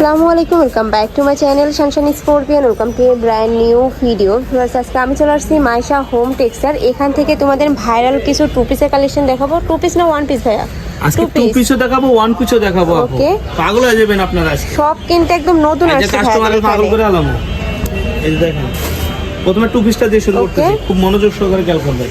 আসসালামু আলাইকুম welcome back to my channel Shanshan scorpion welcome to a brand new video আজকে আমি চলে আসছি মাইশা হোম টেক্সচার এখান থেকে তোমাদের ভাইরাল কিছু টু পিসের কালেকশন দেখাবো। টু পিস না ওয়ান পিস ভাইয়া? আজকে টু পিসও দেখাবো ওয়ান পিসও দেখাবো আপু। Okay. পাগল হয়ে যাবেন আপনারা আজকে। সব কিন্তু একদম নতুন এই যে আসছে কাস্টমারের পাগল করে আলাম। এই দেখেন। প্রথমে টু পিসটা দিয়ে শুরু Okay. করতেছি। খুব মনোযোগ সহকারে খেয়াল করবেন।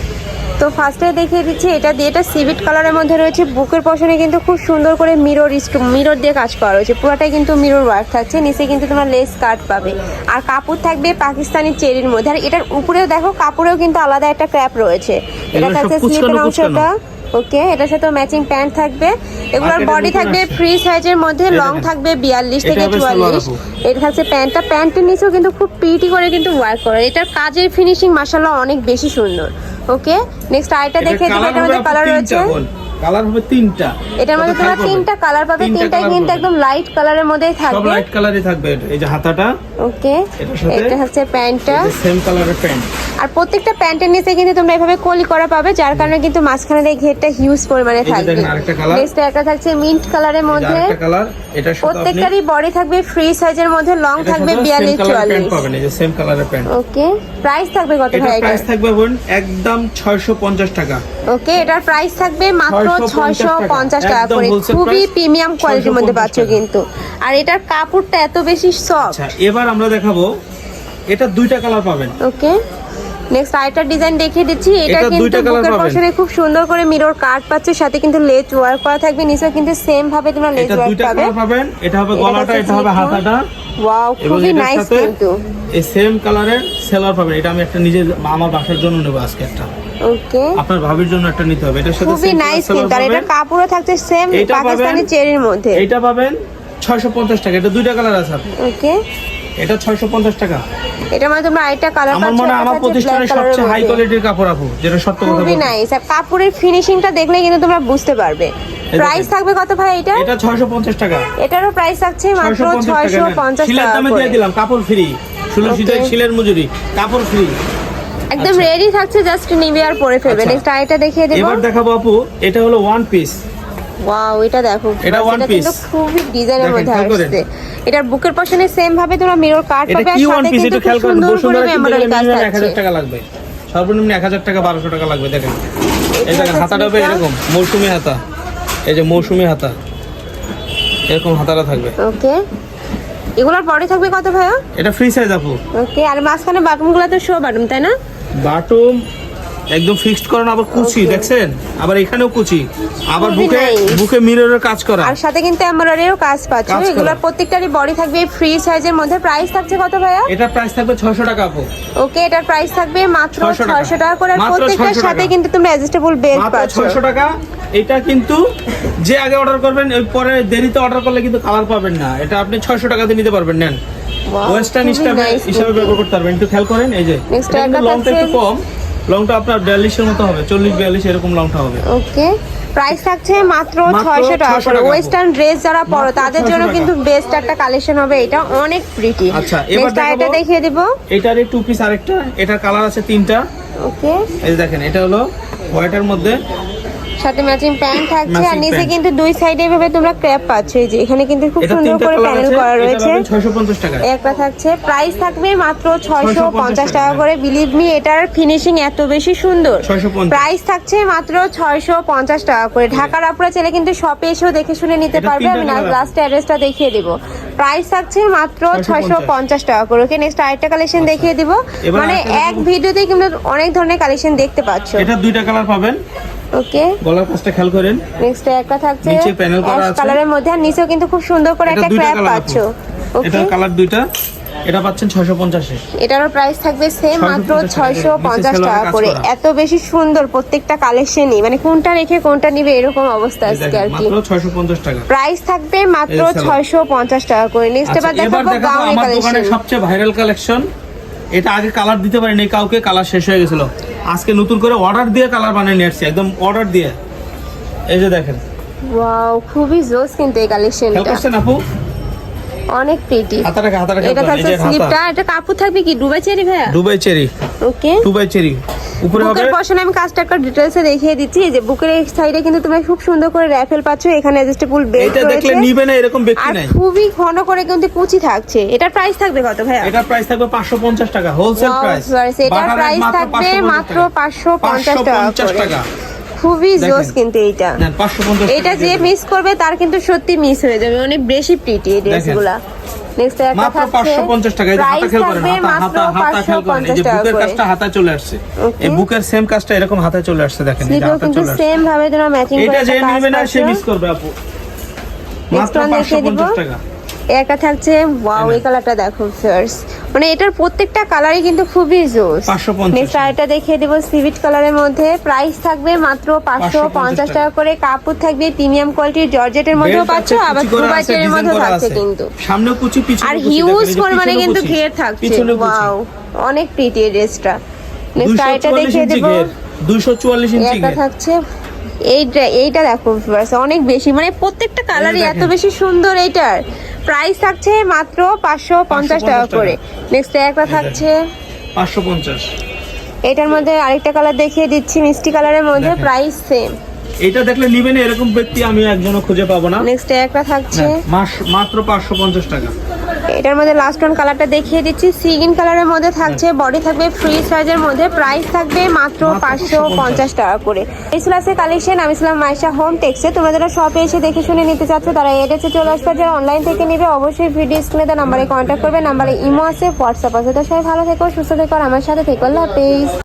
তো ফার্স্টে দেখিয়ে দিচ্ছি এটা দিয়ে এটা সিভিট কালারের মধ্যে রয়েছে। বুকের পশনে কিন্তু খুব সুন্দর করে মিরর মিরর দিয়ে কাজ করা রয়েছে। পুরোটাই কিন্তু মিরর ওয়ার্ক থাকছে। নিচে কিন্তু তোমার লেস কাট পাবে। আর কাপড় থাকবে পাকিস্তানি চেরির মধ্যে। আর এটার উপরেও দেখো কাপড়েও কিন্তু আলাদা একটা ক্র্যাপ রয়েছে। এটা থাকছে স্লিপের অংশটা ওকে এটার সাথে ম্যাচিং প্যান্ট থাকবে। এগুলোর বডি থাকবে। ফ্রি সাইজের মধ্যে লং থাকবে বিয়াল্লিশ থেকে চুয়াল্লিশ। এটা থাকছে প্যান্টটা প্যান্টের নিচেও কিন্তু খুব পিটি করে কিন্তু ওয়ার্ক করে। এটার কাজের ফিনিশিং মাসাল্লাহ অনেক বেশি সুন্দর। ওকে নেক্সট আরেকটা দেখে দিবো এটার মধ্যে কালার রয়েছে। কালার হবে তিনটা। এটার মধ্যে তোমরা তিনটা কালার পাবে। তিনটাই কিন্তু একদম লাইট কালারের মধ্যেই সব থাকবে। লাইট কালারই থাকবে। এটা। এই যে হাতাটা ওকে এটা হচ্ছে প্যান্টটা সেম কালারের প্যান্ট আর প্রত্যেকটা প্যান্টের নিচে কিন্তু তোমরা এভাবে কলি করা পাবে যার কারণে কিন্তু মাঝখানে এই ঘেরটা হিউজ পরিমাণে থাকবে। নেক্সট একটা থাকছে মিন্ট কালারের মধ্যে। প্রত্যেকটারই বডি থাকবে ফ্রি সাইজের মধ্যে লং থাকবে সাথে বিয়াল্লিশ সেম কালারের প্যান্ট চুয়াল্লিশ পাবেন এই যে সেম কালারের প্যান্ট ওকে। প্রাইস থাকবে কত ভাই এটা প্রাইস থাকবে বোন একদম 650 টাকা। ওকে এটার প্রাইস থাকবে মাত্র 650 ছয়শো পঞ্চাশ টাকা করে। খুবই প্রিমিয়াম কোয়ালিটির মধ্যে 650 পাচ্ছ কিন্তু। আর এটার কাপড়টা এত বেশি সফট আচ্ছা এবার আমরা দেখাবো এটা দুইটা কালার পাবেন। ওকে। নেক্সট আরেকটা ডিজাইন দেখিয়ে দিচ্ছি। এটা এটা কিন্তু বুকের। পশনে খুব সুন্দর করে মিরর কাট পাচ্ছে সাথে কিন্তু লেজ ওয়ার্ক করা থাকবে। নিচেও কিন্তু সেম ভাবে তোমরা লেজ ওয়ার্ক পাবে। এটা হবে গলাটা এটা হবে হাতাটা। ওয়াও খুবই নাইস কিন্তু। এই সেম কালারের সেলার পাবেন। এটা আমি একটা নিজের আমার বাসার জন্য নেব আজকে একটা। ওকে আপনার ভাবির জন্য একটা নিতে হবে। এটার সাথে খুবই নাইস কিন্তু। আর। এটার কাপড়ও থাকছে সেম পাকিস্তানি চেরির মধ্যে। এইটা পাবেন 650 টাকা। এটা দুইটা কালার আছে। ওকে এটা 650 টাকা। এটা মানে তোমরা আরেকটা কালার আমার মনে আমার প্রতিষ্ঠানের সবচেয়ে হাই কোয়ালিটির কাপড় আপু যেটা সত্য কথা খুবই বলছি। নাইস আর কাপড়ের ফিনিশিংটা দেখলে কিন্তু তোমরা বুঝতে পারবে। প্রাইস থাকবে কত ভাই এটা? এটা 650 টাকা। এটারও প্রাইস থাকছে মাত্র 650 টাকা দামে দিয়ে দিলাম কাপড় ফ্রি. সিটাই শিলের মজুরি কাপড় ফ্রি একদম আচ্ছা। রেডি থাকছে জাস্ট নিবে আর পরে ফেলবে। আচ্ছা। নেক্সট আইটা দেখিয়ে দেবো। এবার দেখাবো আপু এটা হলো ওয়ান পিস ওয়াও এটা দেখো এটা কিন্তু piece। খুবই ডিজাইনের মধ্যে আসছে। এটার বুকের পশনে সেম ভাবে তোমরা মিরর কাট পাবে আর সাথে কিন্তু খেয়াল করেন বসুন্ধরা এমব্রয়ডারি কাজ থাকছে 1000 টাকা লাগবে। সর্বনিম্ন 1000 টাকা 1200 টাকা লাগবে দেখেন। এই দেখেন হাতাটা হবে এরকম মৌসুমি হাতা। এই যে মৌসুমি হাতা। এরকম হাতাটা থাকবে। ওকে এগুলোর পরে থাকবে কত ভাইয়া? এটা ফ্রি সাইজ আপু। ওকে আর মাঝখানে বাটনগুলো তো শো বাটন তাই না? বাটম একদম ফিক্সড করানো আবার কুচি দেখছেন? আবার এখানেও কুচি আবার বুকে. বুকে মিররের কাজ করা। আর সাথে কিন্তু এমব্রয়ডারিও কাজ পাচ্ছ। এগুলোর প্রত্যেকটারই বডি থাকবে ফ্রি সাইজের মধ্যে। প্রাইস থাকছে কত ভাইয়া? এটা প্রাইস থাকবে 600 টাকা আপু। ওকে এটার প্রাইস থাকবে মাত্র 600 টাকা। করে প্রত্যেকটার সাথে কিন্তু তুমি অ্যাডজাস্টেবল বেল্ট মাত্র পাচ্ছ। 600 টাকা। এটা কিন্তু যে আগে অর্ডার করবেন ওই পরে দেরিতে অর্ডার করলে কিন্তু কালার পাবেন না। এটা আপনি 600 টাকাতে নিতে পারবেন নেন। ওয়েস্টার্ন হিসাবে। ব্যবহার করতে পারবেন। একটু খেয়াল করেন এই যে। লংটা একটু কম। লংটা আপনার 42 এর মতো হবে 40 42 এরকম লংটা হবে। ওকে। প্রাইস থাকছে মাত্র ছয়শো টাকা করে। ওয়েস্টার্ন ড্রেস যারা পরো তাদের জন্য কিন্তু বেস্ট একটা কালেকশন হবে। এটা অনেক প্রিটি আচ্ছা, এবার এটা দেখিয়ে দিব। এটারই টু পিস আরেকটা। এটার কালার আছে তিনটা। ওকে এই দেখেন এটা হলো হোয়াইটের মধ্যে সাথে ম্যাচিং প্যান্ট থাকছে আর নিচে কিন্তু দুই সাইডে ভাবে তোমরা ক্র্যাপ পাচ্ছ। এই যে এখানে কিন্তু খুব সুন্দর করে প্যানেল করা রয়েছে। 650 টাকা। একটা থাকছে। প্রাইস থাকবে মাত্র ছয়শো 650 পঞ্চাশ টাকা। করে। বিলিভ মি এটার ফিনিশিং এত বেশি সুন্দর। 650 প্রাইস থাকছে মাত্র ছয়শো পঞ্চাশ টাকা করে। ঢাকার আপনারা চাইলে কিন্তু শপে এসেও দেখে শুনে নিতে পারবে। আমি। লাস্ট অ্যাড্রেসটা দেখিয়ে দিব। প্রাইস থাকছে মাত্র 650 ছয়শো পঞ্চাশ টাকা করে। ওকে নেক্সট আরেকটা কালেকশন দেখিয়ে দিব। মানে এক ভিডিওতে কিন্তু অনেক ধরনের কালেকশন দেখতে পাচ্ছ। এটা দুইটা কালার পাবেন। ওকে। গলার কাজটা খেয়াল করেন। নেক্সট একটা থাকছে। নিচে panel করা আছে। কালারের মধ্যে আর নিচেও কিন্তু খুব সুন্দর করে একটা ক্র্যাপ পাচ্ছ। ওকে এটার কালার দুইটা। এটা পাচ্ছেন 650 এ এটারও প্রাইস থাকবে সেম মাত্র টাকা। ছয়শো করে। পঞ্চাশ নিচে টাকা করে। এত বেশি সুন্দর প্রত্যেকটা কালেকশনই মানে কোনটা রেখে কোনটা নিবে এরকম অবস্থা আজকে আর কি। মাত্র 650 টাকা। প্রাইস থাকবে মাত্র এই সেলোয়ার। ছয়শো পঞ্চাশ টাকা করে। নেক্সট আচ্ছা, এবার দেখাবো দেখাবো কালেকশন সবচেয়ে ভাইরাল কালেকশন এটা আগে কালার দিতে পারিনি কাউকে কালার শেষ হয়ে গেছিল। আজকে নতুন করে অর্ডার দিয়ে কালার বানিয়ে নিয়ে আসছি একদম অর্ডার দিয়ে। এই যে দেখেন। ওয়াও খুবই জোস কিন্তু এই কালেকশনটা করছেন আপু? অনেক প্রিটি হাতা রাখা এটা খেয়াল এটা থাকছে হাতা। স্লিপটা এটা কাপড় থাকবে কি দুবাই চেরি ভাইয়া? Dubai cherry. Okay Dubai cherry. উপরে হবে? বুকের পশনে আমি কাজটা একটা ডিটেলসে দেখিয়ে দিচ্ছি এই যে বুকের এই সাইডে কিন্তু তুমি খুব সুন্দর করে র্যাফেল পাচ্ছ এখানে অ্যাডজাস্টেবল বেল্ট এটা দেখলে নিবে না এরকম ব্যক্তি আর নাই। খুবই ঘন করে কিন্তু কুচি থাকছে। এটার প্রাইস থাকবে কত ভাইয়া? এটার প্রাইস থাকবে 550 টাকা হোলসেল প্রাইস এটার প্রাইস থাকবে মাত্র পাঁচশো পঞ্চাশ টাকা 550 টাকা। খুবই জোস কিন্তু এইটা। নেন 550 এটা যে মিস করবে তার কিন্তু সত্যি মিস হয়ে যাবে। অনেক বেশি প্রিটি এই ড্রেসগুলা নেক্সট একটা মাত্র 550 টাকা এই হাতা প্রাইস করেন হাতা হাতা হাতা করেন এই যে বুকের কাজটা হাতায় চলে আসছে। এই বুকের সেম কাজটা এরকম হাতা চলে আসছে দেখেন এই চলে আসছে। সেম ভাবে তোমরা ম্যাচিং করে এটা যে একটা না সে মিস করবে আপু। মাত্র one দেখিয়ে দিব। 550 টাকা একটা থাকছে ওয়াও এই কালারটা দেখো ফার্স মানে এটার প্রত্যেকটা কালারই কিন্তু খুবই জোস। 550 নেক্সট আরেকটা দেখিয়ে দেবো সিভিট কালারের মধ্যে। প্রাইস থাকবে মাত্র পাঁচশো পঞ্চাশ টাকা। করে। কাপড় থাকবে প্রিমিয়াম কোয়ালিটির জর্জেটের মধ্যেও পাচ্ছ আবার দুবাইটের মধ্যেও থাকছে কিন্তু। সামনেও কুচি পিছনে আর হিউজ পরিমাণে কিন্তু ঘের থাকছে। ওয়াও অনেক প্রিটি ড্রেসটা নেক্সট আরেকটা 244 দেখিয়ে দেবো। 244 ইঞ্চি একটা থাকছে। এইটা এইটা দেখো অনেক বেশি মানে প্রত্যেকটা কালারই এত বেশি সুন্দর এইটার। প্রাইস থাকছে মাত্র পাঁচশো পঞ্চাশ টাকা করে। নেক্সট একটা থাকছে। 550 এটার মধ্যে আরেকটা কালার দেখিয়ে দিচ্ছি মিষ্টি কালারের মধ্যে প্রাইস সেম এটা দেখলে নিবেন এরকম ব্যক্তি আমি একজনও খুঁজে পাবো না। নেক্সট একটা থাকছে। হ্যাঁ, মাত্র 550 টাকা। এটার মধ্যে লাস্ট ওয়ান কালারটা দেখিয়ে দিচ্ছি। সিগিন কালারের মধ্যে থাকছে বডি থাকবে ফ্রি সাইজের মধ্যে প্রাইস থাকবে মাত্র পাঁচশো পঞ্চাশ টাকা করে। এই আছে কালেকশন আমি ছিলাম মাইশা হোম টেক্সে তোমরা যারা শপে এসে দেখে শুনে নিতে চাচ্ছ তারা এডেছে চলে আসবে। যারা অনলাইন থেকে নেবে অবশ্যই ভিডিও স্ক্রিনে তার নাম্বারে কন্ট্যাক্ট করবে। নাম্বারে ইমো আছে হোয়াটসঅ্যাপ আছে। তো সবাই ভালো থেকো সুস্থ থেকো আর আমার সাথে থেকো। আল্লাহ হাফেজ।